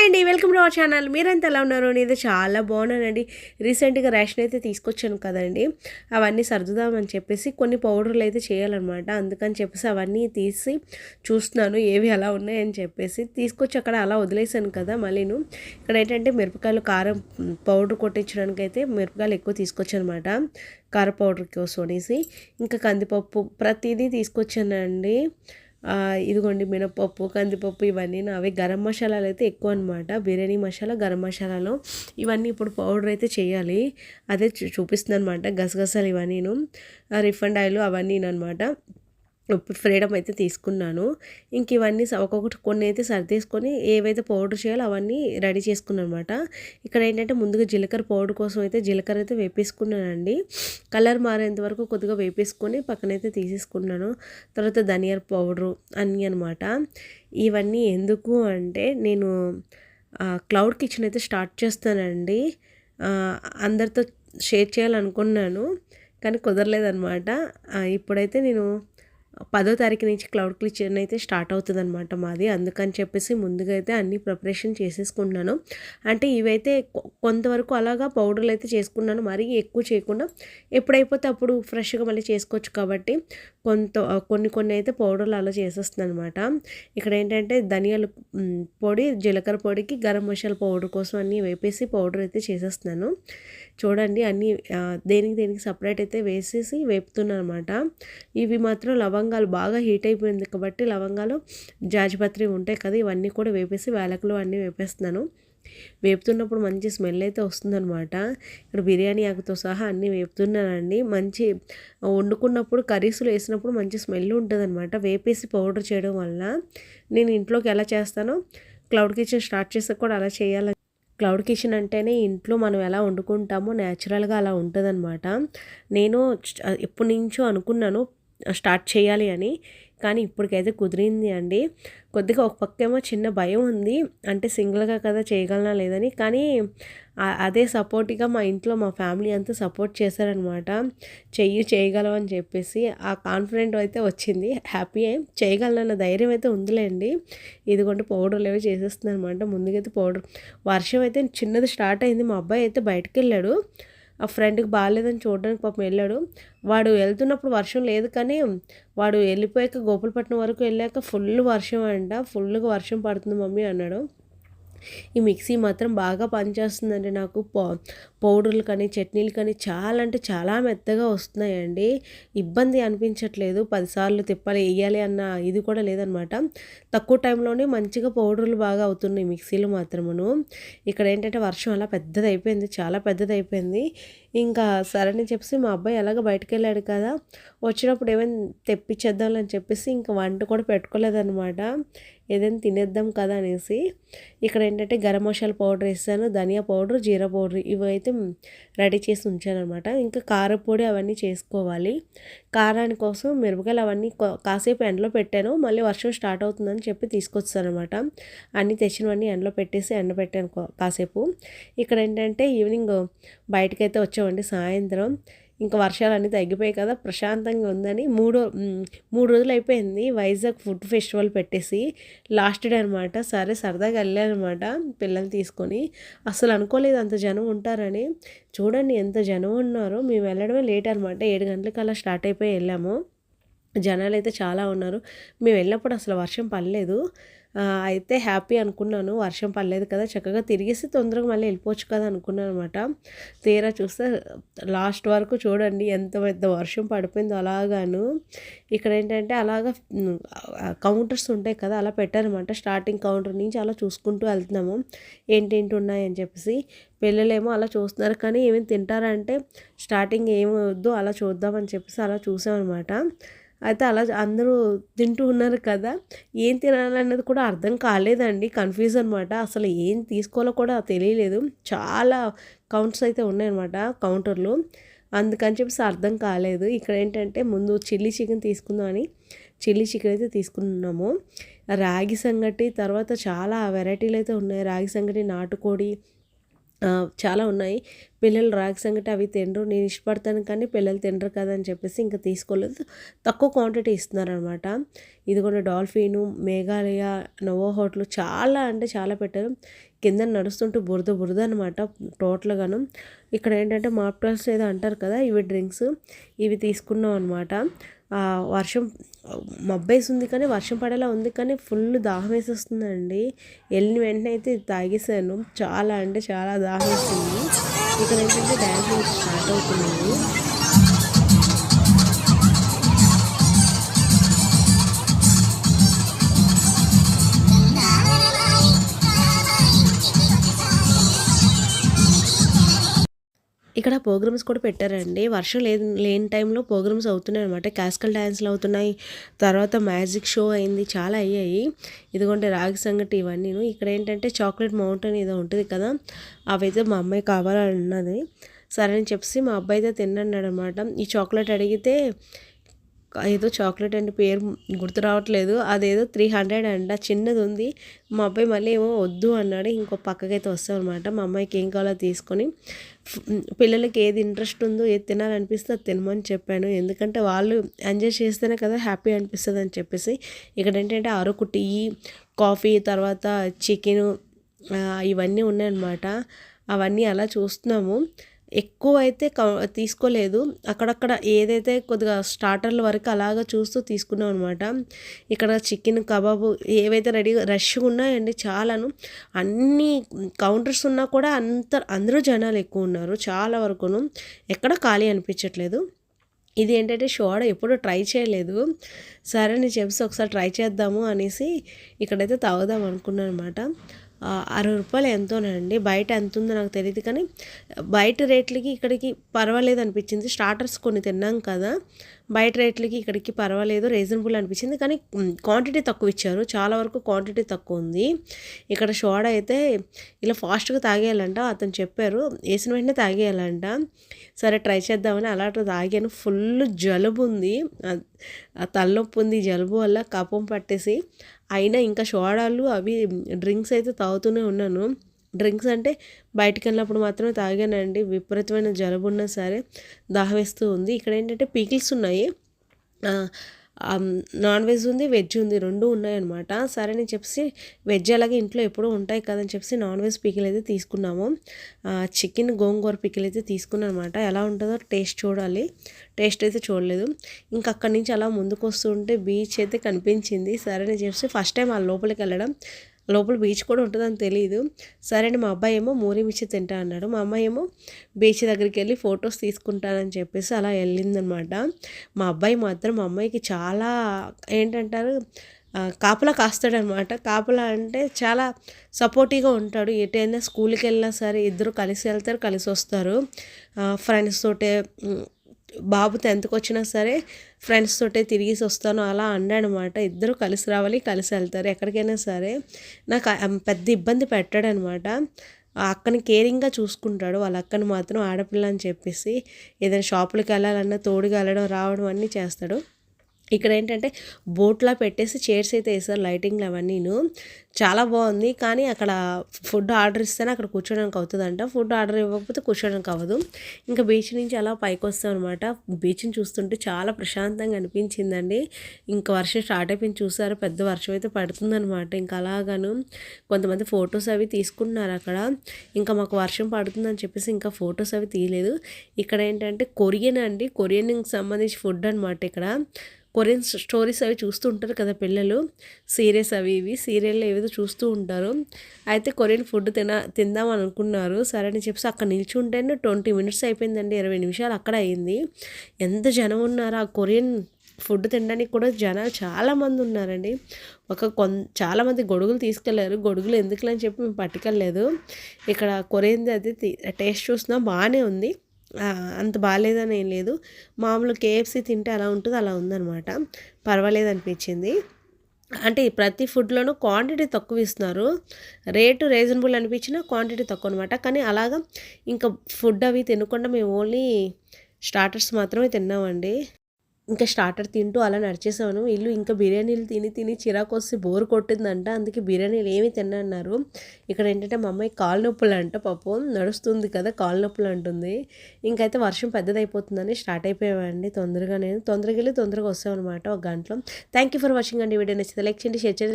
Hi అండి welcome to our channel. మీరంతా ఎలా ఉన్నారు? నేను చాలా బాగున్నానండి. రీసెంట్గా రేషన్ అయితే తీసుకొచ్చాను కదండి. అవన్నీ సర్దుదామని చెప్పేసి కొన్ని పౌడర్లు అయితే చేయాలన్నమాట. అందుకని చెప్పేసి అవన్నీ తీసి చూస్తున్నాను ఏవి అలా ఉన్నాయని చెప్పేసి. తీసుకొచ్చి అక్కడ అలా వదిలేసాను కదా మళ్ళీను ఇక్కడ ఏంటంటే మిరపకాయలు కారం పౌడర్ కొట్టించడానికి అయితే మిరపకాయలు ఎక్కువ తీసుకొచ్చాను అనమాట కార పౌడర్ కోసం అనేసి ఇంకా కందిపప్పు ప్రతిదీ తీసుకొచ్చానండి. ఇదిగోండి మినపప్పు కందిపప్పు ఇవన్నీ అవి గరం మసాలాలు అయితే ఎక్కువ అనమాట బిర్యానీ మసాలా గరం మసాలాలో. ఇవన్నీ ఇప్పుడు పౌడర్ అయితే చేయాలి. అదే చూపిస్తుంది అనమాట గసగసాలు ఇవన్నీను. రిఫండ్ ఆయిల్ అవన్నీ అనమాట ఫ్రీడమ్ అయితే తీసుకున్నాను. ఇంక ఇవన్నీ ఒక్కొక్కటి కొన్ని అయితే సర్దేసుకొని ఏవైతే పౌడర్ చేయాలో అవన్నీ రెడీ చేసుకున్నాను అనమాట ఇక్కడ ఏంటంటే ముందుగా జీలకర్ర పౌడర్ కోసం అయితే జీలకర్ర అయితే వేపేసుకున్నానండి. కలర్ మారేంత వరకు కొద్దిగా వేపేసుకొని పక్కనైతే తీసేసుకున్నాను. తర్వాత ధనియాల పౌడరు అన్నీ అనమాట ఇవన్నీ ఎందుకు అంటే నేను క్లౌడ్ కిచెన్ అయితే స్టార్ట్ చేస్తానండి. అందరితో షేర్ చేయాలనుకున్నాను కానీ కుదరలేదనమాట ఇప్పుడైతే నేను పదో తారీఖు నుంచి క్లౌడ్ కిచెన్ అయితే స్టార్ట్ అవుతుంది అనమాట మాది. అందుకని చెప్పేసి ముందుగా అయితే అన్ని ప్రిపరేషన్ చేసేసుకుంటున్నాను అంటే ఇవైతే కొంతవరకు అలాగా పౌడర్లు అయితే చేసుకున్నాను. మరీ ఎక్కువ చేయకుండా ఎప్పుడైపోతే అప్పుడు ఫ్రెష్గా మళ్ళీ చేసుకోవచ్చు కాబట్టి కొంత కొన్ని కొన్ని అయితే పౌడర్లు అలా చేసేస్తుంది అనమాట ఇక్కడ ఏంటంటే ధనియాల పొడి జీలకర్ర పొడికి గరం మసాలా పౌడర్ కోసం అన్నీ వేపేసి పౌడర్ అయితే చేసేస్తున్నాను. చూడండి అన్నీ దేనికి దేనికి సపరేట్ అయితే వేసేసి వేపుతున్నాను అనమాట ఇవి మాత్రం లవంగాలు బాగా హీట్ అయిపోయింది కాబట్టి లవంగాలు జాజిపత్రి ఉంటాయి కదా ఇవన్నీ కూడా వేపేసి వేలకలు అన్నీ వేపేస్తున్నాను. వేపుతున్నప్పుడు మంచి స్మెల్ అయితే వస్తుందనమాట ఇక్కడ బిర్యానీ ఆకుతో సహా అన్నీ వేపుతున్నానండి. మంచి వండుకున్నప్పుడు కర్రీస్లో వేసినప్పుడు మంచి స్మెల్ ఉంటుంది అనమాట వేపేసి పౌడర్ చేయడం వల్ల నేను ఇంట్లోకి ఎలా చేస్తానో క్లౌడ్ కిచెన్ స్టార్ట్ చేస్తే కూడా అలా చేయాలని. క్లౌడ్ కిచెన్ అంటేనే ఇంట్లో మనం ఎలా వండుకుంటామో న్యాచురల్గా అలా ఉంటుందన్నమాట. నేను ఎప్పటి నుంచో అనుకున్నాను స్టార్ట్ చేయాలి అని. కానీ ఇప్పటికైతే కుదిరింది అండి. కొద్దిగా ఒక పక్కేమో చిన్న భయం ఉంది. అంటే సింగిల్గా కదా చేయగలనా లేదని. కానీ అదే సపోర్ట్గా మా ఇంట్లో మా ఫ్యామిలీ అంతా సపోర్ట్ చేశారనమాట. చెయ్యి చేయగలం అని చెప్పేసి. ఆ కాన్ఫిడెంట్ అయితే వచ్చింది. హ్యాపీ చేయగలనన్న ధైర్యం అయితే ఉందిలేండి. ఇదిగోండి పౌడర్లు ఏవో చేసేస్తుంది అనమాట ముందుకైతే పౌడర్. వర్షం అయితే చిన్నది స్టార్ట్ అయింది. మా అబ్బాయి అయితే బయటకు వెళ్ళాడు ఆ ఫ్రెండ్కి బాగాలేదని చూడడానికి పాపం వెళ్ళాడు. వాడు వెళ్తున్నప్పుడు వర్షం లేదు కానీ వాడు వెళ్ళిపోయాక గోపులపట్నం వరకు వెళ్ళాక ఫుల్ వర్షం అంట. ఫుల్గా వర్షం పడుతుంది మమ్మీ అన్నాడు. ఈ మిక్సీ మాత్రం బాగా పనిచేస్తుందండి నాకు. పౌడర్లు కానీ చట్నీలు కానీ చాలా అంటే చాలా మెత్తగా వస్తున్నాయండి. ఇబ్బంది అనిపించట్లేదు. పదిసార్లు తిప్పాలి వేయాలి అన్న ఇది కూడా లేదనమాట. తక్కువ టైంలోనే మంచిగా పౌడర్లు బాగా అవుతున్నాయి మిక్సీలు మాత్రమును. ఇక్కడ ఏంటంటే వర్షం అలా పెద్దది అయిపోయింది చాలా పెద్దది అయిపోయింది ఇంకా సరేని చెప్పేసి మా అబ్బాయి ఎలాగ బయటకు వెళ్ళాడు కదా వచ్చినప్పుడు ఏమైనా తెప్పించేద్దామని చెప్పేసి ఇంకా వంట కూడా పెట్టుకోలేదనమాట ఏదైనా తినేద్దాం కదా అనేసి ఇక్కడ ఏంటంటే గరం మసాలా పౌడర్ వేసాను ధనియా పౌడర్ జీరా పౌడర్ ఇవి అయితే రెడీ చేసి ఉంచాను అనమాట ఇంకా కారపొడి అవన్నీ చేసుకోవాలి. కారాని కోసం మిరపకాయలు అవన్నీ కాసేపు ఎండలో పెట్టాను మళ్ళీ వర్షం స్టార్ట్ అవుతుందని చెప్పి తీసుకొచ్చాను అనమాట అన్నీ తెచ్చినవన్నీ ఎండలో పెట్టేసి ఎండ పెట్టాను కాసేపు. ఇక్కడ ఏంటంటే ఈవినింగ్ బయటకైతే వచ్చామండి సాయంత్రం. ఇంకా వర్షాలు అన్నీ తగ్గిపోయాయి కదా ప్రశాంతంగా ఉందని మూడో మూడు రోజులు అయిపోయింది వైజాగ్ ఫుడ్ ఫెస్టివల్ పెట్టేసి. లాస్ట్ డే అనమాట సరే సరదాగా వెళ్ళానమాట పిల్లల్ని తీసుకొని. అసలు అనుకోలేదు అంత జనం ఉంటారని. చూడండి ఎంత జనం ఉన్నారో. మేము వెళ్ళడమే లేట్ అనమాట ఏడు గంటలకల్లా అలా స్టార్ట్ అయిపోయి వెళ్ళాము. జనాలు అయితే చాలా ఉన్నారు. మేము వెళ్ళినప్పుడు అసలు వర్షం పడలేదు. అయితే హ్యాపీ అనుకున్నాను. వర్షం పడలేదు కదా చక్కగా తిరిగేసి తొందరగా మళ్ళీ వెళ్ళిపోవచ్చు కదా అనుకున్నాను అనమాట తీరా చూస్తే లాస్ట్ వరకు చూడండి ఎంత పెద్ద వర్షం పడిపోయిందో అలాగాను. ఇక్కడ ఏంటంటే అలాగా కౌంటర్స్ ఉంటాయి కదా అలా పెట్టారనమాట స్టార్టింగ్ కౌంటర్ నుంచి అలా చూసుకుంటూ వెళ్తున్నాము. ఏంటేంటి ఉన్నాయని చెప్పేసి పిల్లలేమో అలా చూస్తున్నారు. కానీ ఏమేమి తింటారంటే స్టార్టింగ్ ఏమి వద్దు అలా చూద్దామని చెప్పేసి అలా చూసామన్నమాట. అయితే అలా అందరూ తింటూ ఉన్నారు కదా ఏం తినాలన్నది కూడా అర్థం కాలేదండి. కన్ఫ్యూజ్ అనమాట అసలు ఏం తీసుకోవాలో కూడా తెలియలేదు. చాలా కౌంట్స్ అయితే ఉన్నాయన్నమాట కౌంటర్లు. అందుకని చెప్పేసి అర్థం కాలేదు. ఇక్కడ ఏంటంటే ముందు చిల్లీ చికెన్ తీసుకుందామని చిల్లీ చికెన్ అయితే తీసుకున్నాము. రాగి సంగటి తర్వాత చాలా వెరైటీలు అయితే ఉన్నాయి. రాగి సంగటి నాటుకోడి చాలా ఉన్నాయి. పిల్లలు రాగి సంగటి అవి తినరు. నేను ఇష్టపడతాను కానీ పిల్లలు తినరు కదా అని చెప్పేసి ఇంకా తీసుకోలేదు. తక్కువ క్వాంటిటీ ఇస్తున్నారనమాట. ఇది కూడా డాల్ఫిను మేఘాలయ నవో హోటల్ చాలా అంటే చాలా పెట్టారు. కింద నడుస్తుంటే బురద బురద అనమాట టోటల్గాను ఇక్కడ ఏంటంటే మాప్టాల్స్ ఏదో అంటారు కదా ఇవి డ్రింక్స్. ఇవి తీసుకున్నాం అనమాట. వర్షం మబ్బేసి ఉంది కానీ వర్షం పడేలా ఉంది కానీ ఫుల్ దాహం వేసేస్తుందండి వెళ్ళిన వెంటనే అయితే తాగేశాను తాగేసాను. చాలా అంటే చాలా దాహం వేస్తుంది ఇక్కడ ఏంటంటే డ్యాన్స్ స్టార్ట్ అవుతున్నాను ఇక్కడ ప్రోగ్రామ్స్ కూడా పెట్టారండి. వర్షం లేదు లేని టైంలో ప్రోగ్రామ్స్ అవుతున్నాయి అనమాట క్లాసికల్ డ్యాన్స్లు అవుతున్నాయి. తర్వాత మ్యాజిక్ షో అయింది. చాలా అయ్యాయి. ఇదిగోండి రాగి సంగటి ఇవన్నీ ఇక్కడ ఏంటంటే చాక్లెట్ మౌంటైన్ ఏదో ఉంటుంది కదా అవైతే మా అమ్మాయి కావాలన్నది. సరే అని చెప్పేసి మా అబ్బాయి అయితే తిన్నాడు అనమాట ఈ చాక్లెట్ అడిగితే ఏదో చాక్లెట్ అండ్ పేరు గుర్తు రావట్లేదు. అదేదో త్రీ హండ్రెడ్ అంట. చిన్నది ఉంది. మా అబ్బాయి మళ్ళీ ఏమో వద్దు అన్నాడు. ఇంకో పక్కకైతే వస్తాం అనమాట మా అమ్మాయికి ఏం కావాలో తీసుకొని పిల్లలకి ఏది ఇంట్రెస్ట్ ఉందో ఏది తినాలనిపిస్తే అది తినమని చెప్పాను. ఎందుకంటే వాళ్ళు ఎంజాయ్ చేస్తేనే కదా హ్యాపీ అనిపిస్తుంది అని చెప్పేసి. ఇక్కడ ఏంటంటే అరకు టీ కాఫీ తర్వాత చికెను ఇవన్నీ ఉన్నాయన్నమాట. అవన్నీ అలా చూస్తున్నాము. ఎక్కువ అయితే తీసుకోలేదు. అక్కడక్కడ ఏదైతే కొద్దిగా స్టార్టర్ల వరకు అలాగా చూస్తూ తీసుకున్నాం అనమాట ఇక్కడ చికెన్ కబాబు ఏవైతే రెడీగా రష్గా ఉన్నాయండి చాలాను అన్ని కౌంటర్స్ ఉన్నా కూడా అంత అందరూ జనాలు ఎక్కువ ఉన్నారు చాలా వరకును. ఎక్కడ ఖాళీ అనిపించట్లేదు. ఇది ఏంటంటే షోడ ఎప్పుడు ట్రై చేయలేదు. సరే నేను చెప్పి ఒకసారి ట్రై చేద్దాము అనేసి ఇక్కడైతే తాగుదాం అనుకున్నాను అనమాట అరవై రూపాయలు ఎంతోనండి బయట ఎంత ఉందో నాకు తెలియదు కానీ బయట రేట్లకి ఇక్కడికి పర్వాలేదు అనిపించింది. స్టార్టర్స్ కొన్ని తిన్నాం కదా. బయట రేట్లకి ఇక్కడికి పర్వాలేదు రీజనబుల్ అనిపించింది. కానీ క్వాంటిటీ తక్కువ ఇచ్చారు చాలా వరకు క్వాంటిటీ తక్కువ ఉంది ఇక్కడ సోడా అయితే ఇలా ఫాస్ట్గా తాగేయాలంట. అతను చెప్పారు వేసిన వెంటనే తాగేయాలంట. సరే ట్రై చేద్దామని అలా తాగాను. ఫుల్ జలుబు ఉంది. తలనొప్పి ఉంది. జలుబు వల్ల కపం పట్టేసి అయినా ఇంకా సోడాలు అవి డ్రింక్స్ అయితే తాగుతూనే ఉన్నాను. డ్రింక్స్ అంటే బయటికి వెళ్ళినప్పుడు మాత్రమే తాగానండి. విపరీతమైన జలుబు ఉన్నా సరే దాహవేస్తూ ఉంది. ఇక్కడ ఏంటంటే పీకిల్స్ ఉన్నాయి. నాన్ వెజ్ ఉంది వెజ్ ఉంది రెండు ఉన్నాయన్నమాట. సరే అని చెప్పేసి వెజ్ అలాగే ఇంట్లో ఎప్పుడూ ఉంటాయి కదని చెప్పేసి నాన్ వెజ్ పికిల్ అయితే తీసుకున్నాము. చికెన్ గోంగూర పికిల్ అయితే తీసుకున్నాను అనమాట ఎలా ఉంటుందో టేస్ట్ చూడాలి. టేస్ట్ అయితే చూడలేదు. ఇంకా అక్కడి నుంచి అలా ముందుకు వస్తుంటే బీచ్ అయితే కనిపించింది. సరే అని చెప్పేసి ఫస్ట్ టైం ఆ లోపలికి వెళ్ళడం లోపల బీచ్ కూడా ఉంటుందని తెలియదు సరే మా అబ్బాయి ఏమో మూరి మిర్చి తింటా అన్నాడు. మా అమ్మాయి ఏమో బీచ్ దగ్గరికి వెళ్ళి ఫొటోస్ తీసుకుంటానని చెప్పేసి అలా వెళ్ళిందనమాట. మా అబ్బాయి మాత్రం మా అమ్మాయికి చాలా ఏంటంటారు కాపలా కాస్తాడనమాట. కాపలా అంటే చాలా సపోర్టివ్గా ఉంటాడు. ఎటైనా స్కూల్కి వెళ్ళినా సరే ఇద్దరు కలిసి వెళ్తారు కలిసి వస్తారు. ఫ్రెండ్స్ తోటే బాబు టెన్త్కి వచ్చినా సరే ఫ్రెండ్స్ తోటే తిరిగేసి వస్తాను అలా అన్నాడనమాట. ఇద్దరు కలిసి రావాలి కలిసి వెళ్తారు. ఎక్కడికైనా సరే నాకు పెద్ద ఇబ్బంది పెట్టాడనమాట. అక్కని కేరింగ్గా చూసుకుంటాడు. వాళ్ళ అక్కని మాత్రం ఆడపిల్ల అని చెప్పేసి ఏదైనా షాపులకి వెళ్ళాలన్నా తోడుగా వెళ్ళడం రావడం అన్నీ చేస్తాడు. ఇక్కడ ఏంటంటే బోట్లా పెట్టేసి చైర్స్ అయితే వేసారు లైటింగ్లు అవన్నీను. చాలా బాగుంది కానీ అక్కడ ఫుడ్ ఆర్డర్ ఇస్తేనే అక్కడ కూర్చోడానికి అవుతుందంట. ఫుడ్ ఆర్డర్ ఇవ్వకపోతే కూర్చోడానికి అవ్వదు. ఇంకా బీచ్ నుంచి అలా పైకి వస్తాం అనమాట బీచ్ని చూస్తుంటే చాలా ప్రశాంతంగా అనిపించిందండి. ఇంకా వర్షం స్టార్ట్ అయిపోయింది చూసారు పెద్ద వర్షం అయితే పడుతుందనమాట ఇంకా అలాగాను కొంతమంది ఫొటోస్ అవి తీసుకుంటున్నారు అక్కడ. ఇంకా మాకు వర్షం పడుతుందని చెప్పేసి ఇంకా ఫొటోస్ అవి తీయలేదు. ఇక్కడ ఏంటంటే కొరియన్ అండి కొరియన్కి సంబంధించి ఫుడ్ అనమాట ఇక్కడ. కొరియన్ స్టోరీస్ అవి చూస్తూ ఉంటారు కదా పిల్లలు. సీరియల్స్ అవి ఇవి. సీరియల్ ఏవేదో చూస్తూ ఉంటారు. అయితే కొరియన్ ఫుడ్ తిన తిందాం అనుకున్నారు సరే అని చెప్పేసి అక్కడ నిల్చుంటేనే ట్వంటీ మినిట్స్ అయిపోయిందండి. ఇరవై నిమిషాలు అక్కడ అయింది. ఎంత జనం ఉన్నారు ఆ కొరియన్ ఫుడ్ తినడానికి కూడా జనాలు చాలామంది ఉన్నారండి. ఒక కొన్ చాలామంది గొడుగులు తీసుకెళ్ళారు. గొడుగులు ఎందుకులని చెప్పి మేము పట్టుకెళ్ళలేదు. ఇక్కడ కొరియన్ది అది టేస్ట్ చూసినా బాగానే ఉంది. అంత బాగాలేదని ఏం లేదు. మామూలు కేఎఫ్సీ తింటే అలా ఉంటుంది అలా ఉందనమాట పర్వాలేదు అనిపించింది. అంటే ప్రతి ఫుడ్లోనూ క్వాంటిటీ తక్కువ ఇస్తున్నారు. రేటు రీజనబుల్ అనిపించిన క్వాంటిటీ తక్కువ అనమాట కానీ అలాగా ఇంకా ఫుడ్ అవి తినకుండా మేము ఓన్లీ స్టార్టర్స్ మాత్రమే తిన్నామండి. ఇంకా స్టార్టర్ తింటూ అలా నడిచేసాను వీళ్ళు ఇంకా బిర్యానీలు తిని తిని చిరాకు వస్తే బోర్ కొట్టిందంట. అందుకే బిర్యానీలు ఏమి తిన్నన్నారు. ఇక్కడ ఏంటంటే మా అమ్మాయి కాలు నొప్పులు అంట పాపం. నడుస్తుంది కదా కాలు నొప్పులు అంటుంది. ఇంకైతే వర్షం పెద్దదైపోతుందని స్టార్ట్ అయిపోయామండి తొందరగా నేను తొందరగా వెళ్ళి తొందరగా వస్తామన్నమాట ఒక గంటలో. థ్యాంక్ యూ ఫర్ వాచింగ్ అండి. వీడియో నచ్చితే లైక్ చేయండి షేర్ చేయండి.